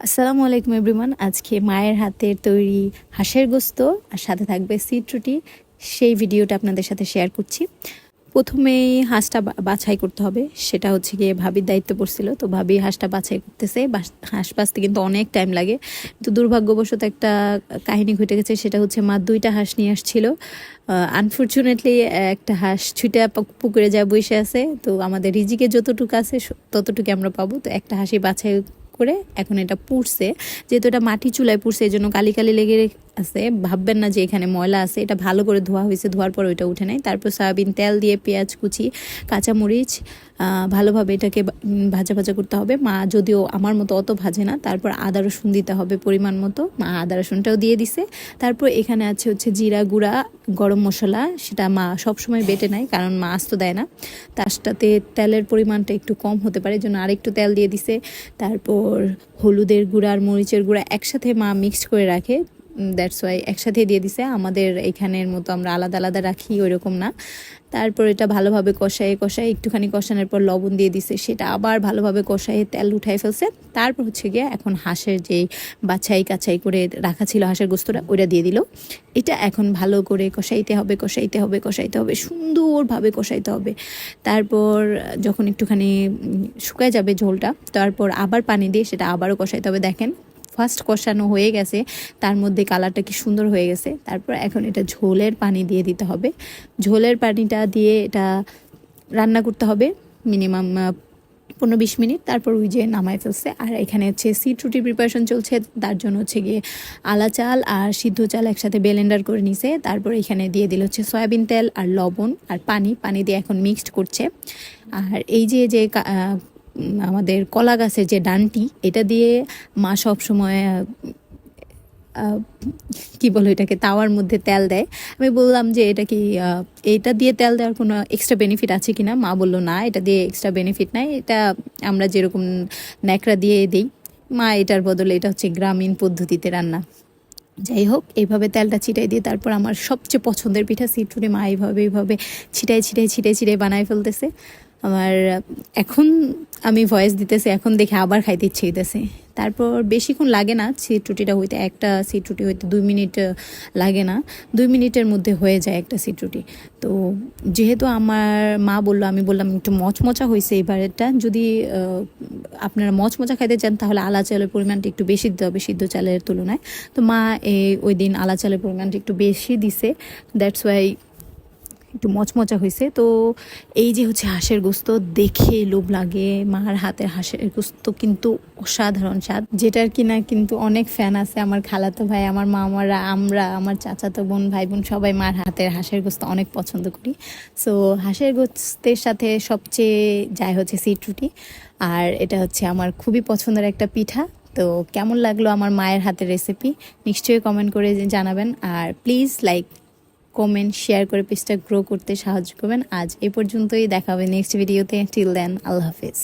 আসসালামু আলাইকুম এভরিওয়ান আজকে মায়ের হাতের তৈরি হাঁসের গোস্ত আর সাথে থাকবে সিট রুটি। সেই ভিডিওটা আপনাদের সাথে শেয়ার করছি। প্রথমেই হাঁসটা বাছাই করতে হবে। সেটা হচ্ছে গিয়ে ভাবির দায়িত্ব পড়ছিল, তো ভাবি হাঁসটা বাছাই করতেছে। হাঁস বাঁচতে কিন্তু অনেক টাইম লাগে। তো দুর্ভাগ্যবশত একটা কাহিনী ঘটে গেছে, সেটা হচ্ছে মা দুইটা হাঁস নিয়ে আসছিল। আনফর্চুনেটলি একটা হাঁস ছুটে পুকুরে যা বসে আছে। তো আমাদের রিজিকে যতটুকু আছে ততটুকু আমরা পাবো। তো একটা হাঁসি বাছাই করে এখন এটা পুড়ছে। যেহেতু এটা মাটি চুলায় পুড়ছে এই জন্য কালি কালি লেগে আছে, ভাববেন না যে এখানে ময়লা আছে, এটা ভালো করে ধোয়া হয়েছে, ধোয়ার পর ওইটা উঠে নেয়। তারপর সয়াবিন তেল দিয়ে পেঁয়াজ কুচি, কাঁচামরিচ ভালোভাবে এটাকে ভাজা ভাজা করতে হবে। মা যদিও আমার মতো অত ভাজে না, তারপর আদা রসুন দিতে হবে পরিমাণ মতো। মা আদা রসুনটাও দিয়ে দিছে। তারপর এখানে আছে হচ্ছে জিরা গুঁড়া, গরম মশলা, সেটা মা সবসময় বেটে নেয়, কারণ মা আস্ত দেয় না। তার সাথে তেলের পরিমাণটা একটু কম হতে পারে জন্য আরেকটু তেল দিয়ে দিছে। তারপর হলুদের গুঁড়া আর মরিচের গুঁড়া একসাথে মা মিক্স করে রাখে। দ্যাটস ওয়াই একসাথে দিয়ে দিছে। আমাদের এখানের মতো আমরা আলাদা আলাদা রাখি, ওইরকম না। তারপর এটা ভালোভাবে কষায়ে কষায় একটুখানি কষানোর পর লবণ দিয়ে দিছে। সেটা আবার ভালোভাবে কষায়ে তেল উঠাই ফেলছে। তারপর হচ্ছে গিয়ে এখন হাঁসের যে বাছাই কাছাই করে রাখা ছিল হাঁসের গোস্তটা, ওইটা দিয়ে দিল। এটা এখন ভালো করে কষাইতে হবে কষাইতে হবে কষাইতে হবে, সুন্দরভাবে কষাইতে হবে। তারপর যখন একটুখানি শুকায় যাবে ঝোলটা, তারপর আবার পানি দিয়ে সেটা আবারও কষাইতে হবে। দেখেন ফার্স্ট কষানো হয়ে গেছে, তার মধ্যে কালারটা কি সুন্দর হয়ে গেছে। তারপর এখন এটা ঝোলের পানি দিয়ে দিতে হবে। ঝোলের পানিটা দিয়ে এটা রান্না করতে হবে মিনিমাম পনেরো বিশ মিনিট। তারপর ওই যে নামায় ফেলছে। আর এখানে হচ্ছে সিট রুটির প্রিপারেশন চলছে, তার জন্য হচ্ছে গিয়ে আলা চাল আর সিদ্ধ চাল একসাথে বেলেন্ডার করে নিছে। তারপর এখানে দিয়ে দিল হচ্ছে সয়াবিন তেল আর লবণ আর পানি। পানি দিয়ে এখন মিক্সড করছে। আর এই যে যে আমাদের কলা গাছের যে ডানটি এটা দিয়ে মা সব সময় আহ, কি বলো এটাকে তাওয়ার মধ্যে তেল দেয়। আমি বললাম যে এটা কি এটা দিয়ে তেল দেওয়ার কোনো এক্সট্রা বেনিফিট আছে কি না মা বলল না এটা দিয়ে এক্সট্রা বেনিফিট নাই। এটা আমরা যেরকম ন্যাকড়া দিয়ে দিই মা এটার বদলে এটা হচ্ছে গ্রামীণ পদ্ধতিতে রান্না। যাই হোক এইভাবে তেলটা ছিটাই দিয়ে তারপর আমার সবচেয়ে পছন্দের পিঠা সিটুরি মা এইভাবে এইভাবে ছিটাই ছিটাই ছিটাই ছিটাই বানায় ফেলতেছে। আমার, এখন আমি ভয়েস দিতেছি, এখন দেখে আবার খাইতে ইচ্ছে হইতেছে। তারপর বেশিক্ষণ লাগে না সিট রুটিটা হইতে, একটা সিট রুটি হইতে দুই মিনিট লাগে না। দুই মিনিটের মধ্যে হয়ে যায় একটা সিট রুটি তো যেহেতু আমার মা বলল, আমি বললাম, একটু মচমচা হয়েছে এবারেরটা যদি আপনারা মচমচা খাইতে চান, তাহলে আলা চালের পরিমাণটা একটু বেশি দিতে হবে সিদ্ধ চালের তুলনায়। তো মা এই, ওই দিন আলা চালের পরিমাণটা একটু বেশি দিছে। দ্যাটস ওয়াই একটু মচমচা হয়েছে তো এই যে হচ্ছে হাঁসের গোস্ত দেখে লোভ লাগে, মার হাতের হাঁসের গোস্ত কিন্তু অসাধারণ স্বাদ। যেটার কিনা কিন্তু অনেক ফ্যান আছে আমার খালাতো ভাই, আমার মামারা, আমরা, আমার চাচাতো বোন ভাই বোন সবাই মার হাতের হাঁসের গোস্ত অনেক পছন্দ করি। সো হাঁসের গোস্তের সাথে সবচেয়ে যায় হচ্ছে সিট রুটি। আর এটা হচ্ছে আমার খুবই পছন্দের একটা পিঠা। তো কেমন লাগল আমার মায়ের হাতের রেসিপি নিশ্চয়ই কমেন্ট করে জানাবেন। আর প্লিজ লাইক কমেন্ট শেয়ার করে পেজটা গ্রো করতে সাহায্য করবেন। আজ এ পর্যন্তই, দেখা হবে নেক্সট ভিডিওতে টিল দেন আল্লাহ হাফিজ।